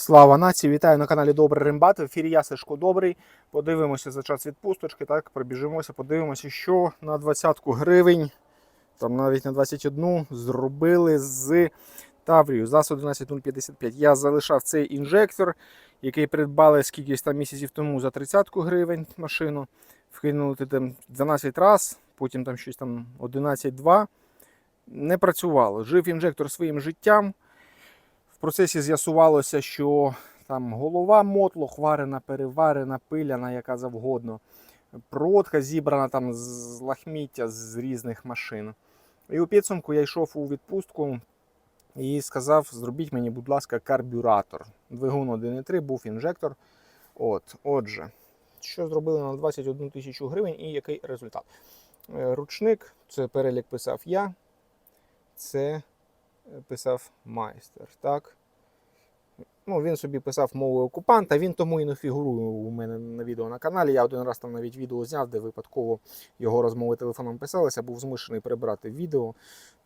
Слава нації! Вітаю на каналі Добрий Римбат. В ефірі я Сашко Добрий. Подивимося за час відпусточки, так, пробіжимося, подивимося, що на 20 гривень, там навіть на 21 зробили з Таврію ЗАЗ 11055. Я залишав цей інжектор, який придбали скількись там місяців тому за 30 гривень машину. Вкинули там 12 раз, потім там щось там 11-2. Не працювало. Жив інжектор своїм життям. В процесі з'ясувалося, що там голова мотлох, варена, переварена, пиляна, яка завгодно. Проводка зібрана там з лахміття з різних машин. І у підсумку я йшов у відпустку і сказав: зробіть мені, будь ласка, карбюратор. Двигун 1.3 був інжектор. От, Отже, що зробили на 21 тисячу гривень і який результат? Е, Ручник, це перелік писав я. Це писав майстер. так? Ну, Він собі писав мовою окупанта, він тому і не фігурує у мене на відео на каналі. Я один раз там навіть відео зняв, де випадково його розмови телефоном писалися, був змушений прибрати відео,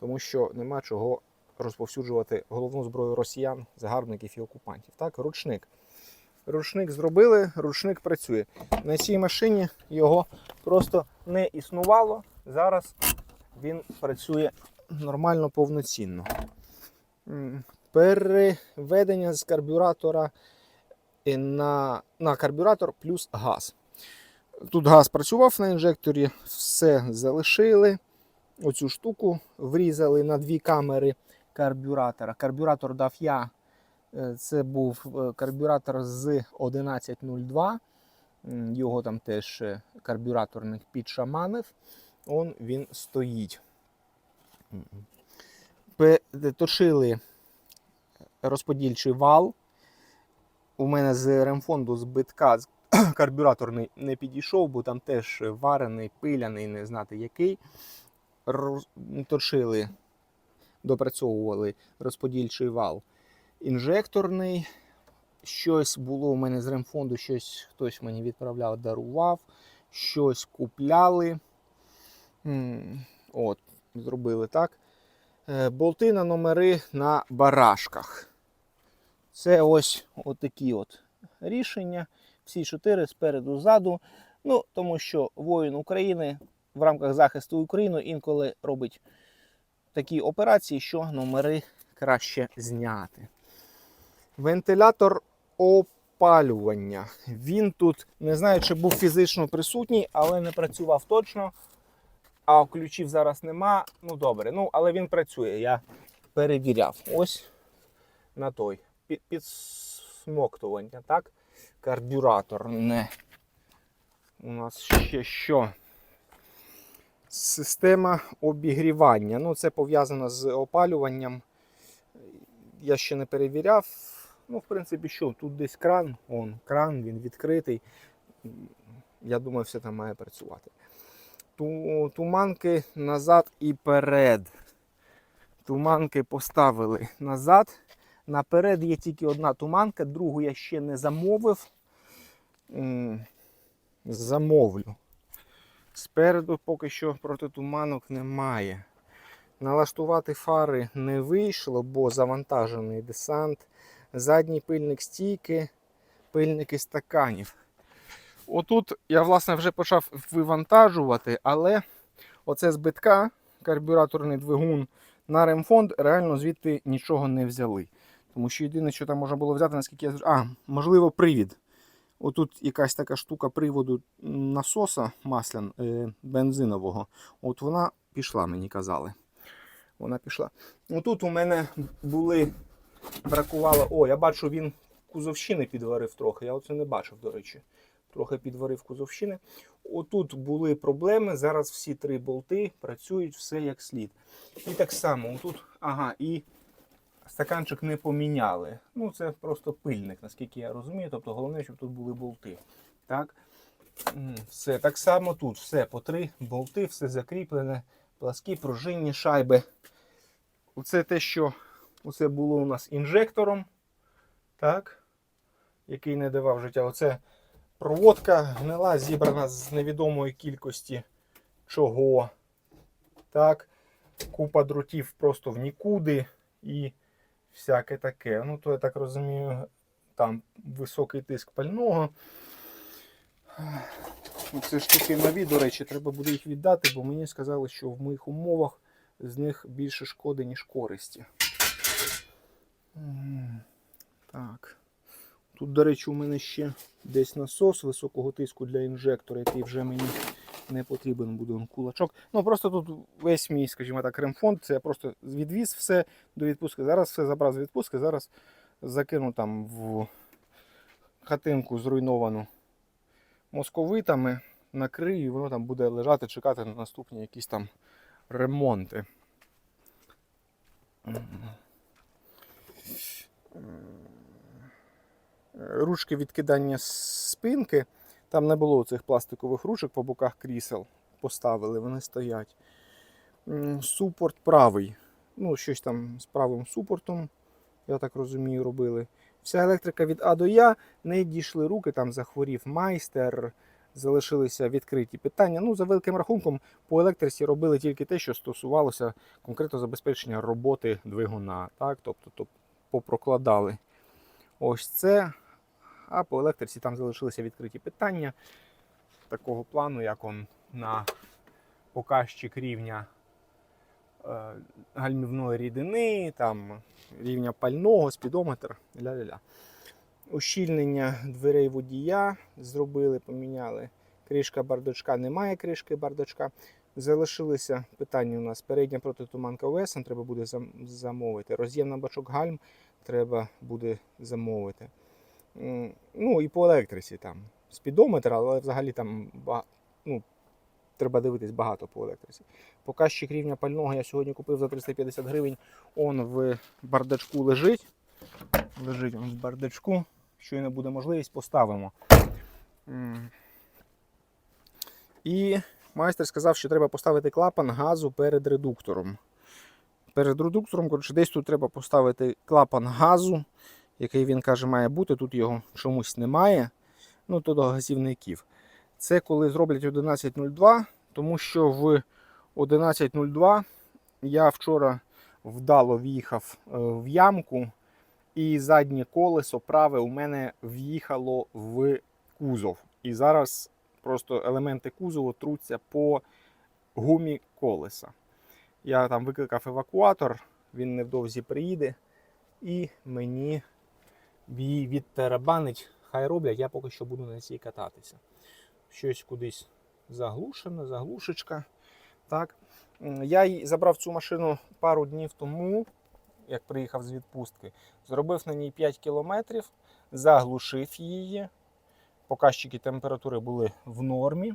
тому що нема чого розповсюджувати головну зброю росіян, загарбників і окупантів. Так, ручник. Ручник зробили, ручник працює. На цій машині його просто не існувало. Зараз він працює нормально повноцінно. Переведення з карбюратора на, на карбюратор плюс газ. Тут газ працював на інжекторі, все залишили. Оцю штуку врізали на дві камери карбюратора. Карбюратор дав я. Е, Це був е, карбюратор з 1102. Його там теж е, карбюраторник підшаманив. Он він стоїть. Точили розподільчий вал. У мене з ремфонду збитка карбюраторний не підійшов, бо там теж варений, пиляний, не знати який. Роз- Точили, допрацьовували розподільчий вал інжекторний. Щось було у мене з ремфонду, щось хтось мені відправляв, дарував, щось купляли. От, зробили так. Е, Болти на номери на барашках. Це ось отакі от рішення. Всі чотири спереду ззаду. Ну, тому що воїн України в рамках захисту України інколи робить такі операції, що номери краще зняти. Вентилятор опалювання. Він тут не знаю, чи був фізично присутній, але не працював точно. А ключів зараз нема. Ну добре. Ну, але він працює. Я перевіряв. Ось на той. Підсмоктування, так? Карбюратор не. У нас ще що? Система обігрівання. Ну, це пов'язано з опалюванням. Я ще не перевіряв. Ну, в принципі, що? Тут десь кран, он, кран, він відкритий. Я думаю, все там має працювати. Ту- Туманки назад і перед. Туманки поставили назад. Наперед є тільки одна туманка, другу я ще не замовив. Замовлю. Спереду поки що протитуманок немає. Налаштувати фари не вийшло, бо завантажений десант. Задній пильник стійки, пильники стаканів. Отут я, власне, вже почав вивантажувати, але оце збитка, карбюраторний двигун на ремфонд, реально звідти нічого не взяли. Тому що єдине, що там можна було взяти, наскільки я А, можливо, привід. Отут якась така штука приводу насоса маслян е, бензинового. От вона пішла, мені казали. Вона пішла. Отут у мене були. Бракувало. О, я бачу, він кузовщини підварив трохи. Я оце не бачив, до речі. Трохи підварив кузовщини. Отут були проблеми. Зараз всі три болти працюють все як слід. І так само, отут, ага, і стаканчик не поміняли. Ну, це просто пильник, наскільки я розумію. Тобто головне, щоб тут були болти. Так. Все, так само тут. Все по три болти, все закріплене, пласкі пружинні шайби. Оце те, що оце було у нас інжектором, так, який не давав життя. Оце проводка гнила, зібрана з невідомої кількості чого. Так, купа дротів просто в нікуди і всяке таке. Ну, то я так розумію, там високий тиск пального. Ну, Це штуки нові, до речі, треба буде їх віддати, бо мені сказали, що в моїх умовах з них більше шкоди, ніж користі. Так. Тут, до речі, у мене ще десь насос високого тиску для інжектора, який вже мені не потрібен буде кулачок. Ну просто тут весь мій, скажімо так, ремфонд. Це я просто відвіз все до відпустки. Зараз все забрав з відпустки, зараз закину там в хатинку зруйновану московитами, накрию, і воно там буде лежати, чекати на наступні якісь там ремонти. Ручки відкидання спинки. Там не було цих пластикових ручок по боках крісел. Поставили, вони стоять. Супорт правий. Ну, щось там з правим супортом, я так розумію, робили. Вся електрика від А до Я, не дійшли руки, там захворів майстер, залишилися відкриті питання. Ну, за великим рахунком, по електриці робили тільки те, що стосувалося конкретно забезпечення роботи двигуна. Так? Тобто, то попрокладали ось це. А по електриці там залишилися відкриті питання такого плану, як он на показчик рівня е, гальмівної рідини, там рівня пального, спідометр, ля-ля-ля. Ущільнення дверей водія зробили, поміняли. Кришка бардачка, немає кришки бардачка. Залишилися питання у нас передня протитуманка ОС, треба буде замовити. Роз'єм на бачок гальм треба буде замовити. Ну і по електриці там спідометр, але взагалі там ну, треба дивитись багато по електриці. Показчик рівня пального я сьогодні купив за 350 гривень. Он в бардачку лежить. Лежить он в бардачку. Щойно буде можливість, поставимо. І майстер сказав, що треба поставити клапан газу перед редуктором. Перед редуктором, коротше, десь тут треба поставити клапан газу, який він каже, має бути. Тут його чомусь немає. Ну, то до газівників. Це коли зроблять 11.02, тому що в 11.02 я вчора вдало в'їхав е, в ямку, і заднє колесо праве у мене в'їхало в кузов. І зараз просто елементи кузову труться по гумі колеса. Я там викликав евакуатор, він невдовзі приїде і мені її відтерабанить. Хай роблять, я поки що буду на цій кататися. Щось кудись заглушено, заглушечка. Так. Я забрав цю машину пару днів тому, як приїхав з відпустки. Зробив на ній 5 кілометрів, заглушив її. Показчики температури були в нормі.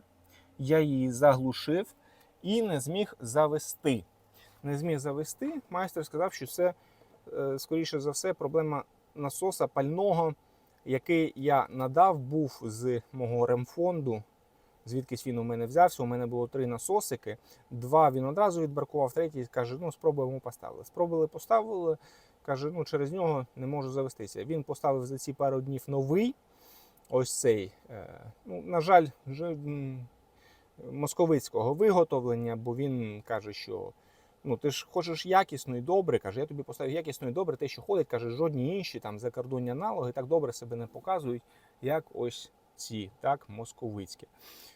Я її заглушив і не зміг завести. Не зміг завести. Майстер сказав, що це, е, скоріше за все, проблема насоса пального, який я надав, був з мого ремфонду. Звідкись він у мене взявся. У мене було три насосики. Два він одразу відбракував, третій каже, ну спробуємо поставили. Спробували, поставили. Каже, ну через нього не можу завестися. Він поставив за ці пару днів новий. Ось цей. е, Ну, на жаль, вже московицького виготовлення, бо він каже, що ну, ти ж хочеш якісно і добре. Каже, я тобі поставив якісно і добре, те, що ходить, каже, жодні інші там закордонні аналоги так добре себе не показують, як ось ці, так, московицькі.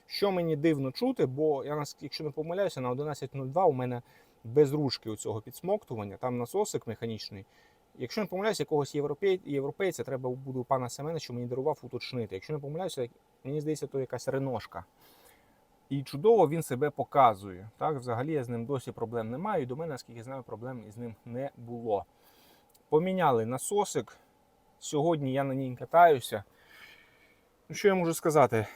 Що мені дивно чути, бо я якщо не помиляюся, на 11.02 у мене без ручки у цього підсмоктування, там насосик механічний. Якщо не помиляюся, якогось європей... європейця треба у пана Семена, що мені дарував уточнити. Якщо не помиляюся, мені здається, то якась реношка. І чудово він себе показує. Так, взагалі я з ним досі проблем не маю. І до мене, наскільки знаю, проблем із ним не було. Поміняли насосик. Сьогодні я на ній катаюся. Ну, що я можу сказати?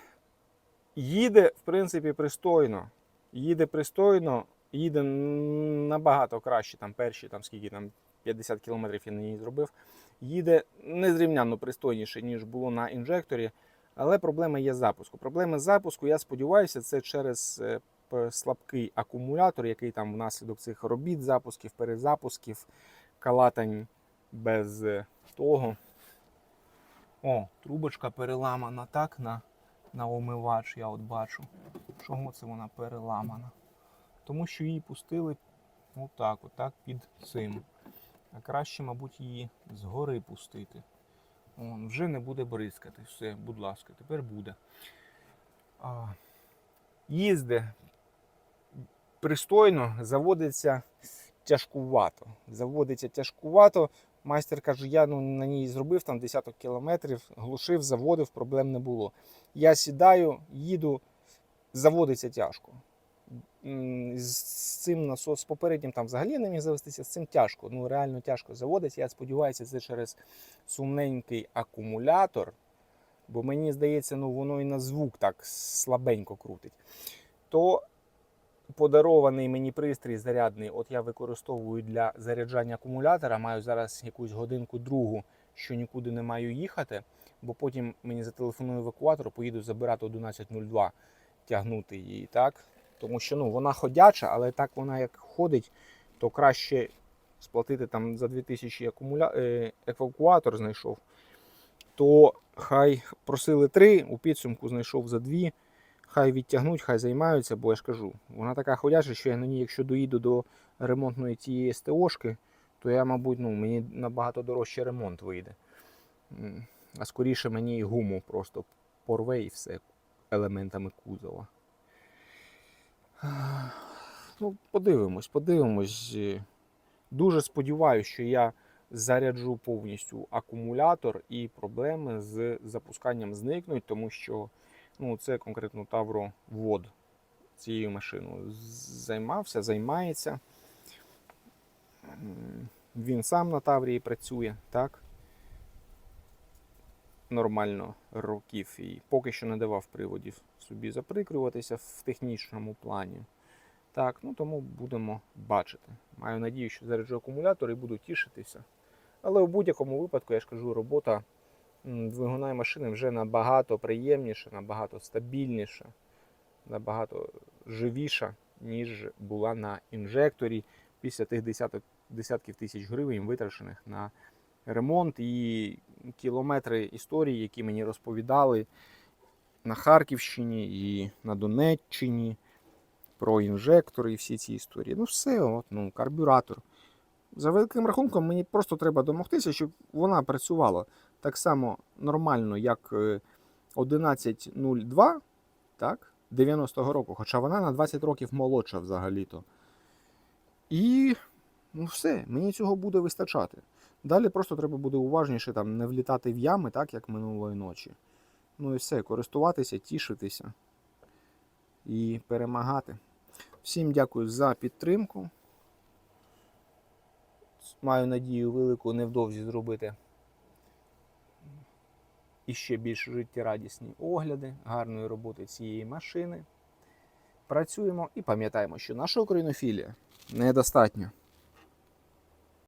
Їде, в принципі, пристойно. Їде пристойно, їде набагато краще. Там перші, там скільки там 50 кілометрів я на ній зробив. Їде незрівнянно пристойніше, ніж було на інжекторі. Але проблема є запуску. Проблема запуску, я сподіваюся, це через е, слабкий акумулятор, який там внаслідок цих робіт, запусків, перезапусків, калатань без е, того. О, трубочка переламана так на, на омивач, я от бачу. Чому це вона переламана? Тому що її пустили отак, отак під цим. А краще, мабуть, її згори пустити. Он, вже не буде бризкати. Все, будь ласка, тепер буде. А, їзде пристойно, заводиться тяжкувато. Заводиться тяжкувато. Майстер каже, я ну, на ній зробив там десяток кілометрів, глушив, заводив, проблем не було. Я сідаю, їду, заводиться тяжко. З цим насос попереднім там взагалі не міг завестися, з цим тяжко. Ну реально тяжко заводиться. Я сподіваюся, це через сумненький акумулятор, бо мені здається, ну воно і на звук так слабенько крутить. То подарований мені пристрій зарядний, от я використовую для заряджання акумулятора. Маю зараз якусь годинку другу, що нікуди не маю їхати, бо потім мені зателефонує евакуатор, поїду забирати 11.02, тягнути її. так? Тому що ну, вона ходяча, але так вона як ходить, то краще сплатити там за 2000 акумуля... е, евакуатор знайшов. То хай просили 3, у підсумку знайшов за 2. Хай відтягнуть, хай займаються, бо я ж кажу, вона така ходяча, що я на ній, якщо доїду до ремонтної тієї СТОшки, то я, мабуть, ну, мені набагато дорожче ремонт вийде. А скоріше мені і гуму просто порве і все елементами кузова. Ну, подивимось, подивимось. Дуже сподіваюся, що я заряджу повністю акумулятор і проблеми з запусканням зникнуть, тому що ну, це конкретно Тавро ввод цією машиною займався, займається. Він сам на Таврії працює, так? Нормально років і поки що не давав приводів собі заприкрюватися в технічному плані. Так, ну тому будемо бачити. Маю надію, що заряджу акумулятор і буду тішитися. Але в будь-якому випадку, я ж кажу, робота двигуна і машини вже набагато приємніша, набагато стабільніша, набагато живіша, ніж була на інжекторі після тих десяток, десятків тисяч гривень, витрачених на ремонт і кілометри історії, які мені розповідали на Харківщині і на Донеччині про інжектори і всі ці історії. Ну, все, от, ну, карбюратор. За великим рахунком, мені просто треба домогтися, щоб вона працювала так само нормально, як е, 11.02, так, 90-го року, хоча вона на 20 років молодша взагалі-то. І ну все, мені цього буде вистачати. Далі просто треба буде уважніше там, не влітати в ями, так, як минулої ночі. Ну і все, користуватися, тішитися і перемагати. Всім дякую за підтримку. Маю надію велику невдовзі зробити іще більш життєрадісні огляди гарної роботи цієї машини. Працюємо і пам'ятаємо, що наша українофілія недостатньо.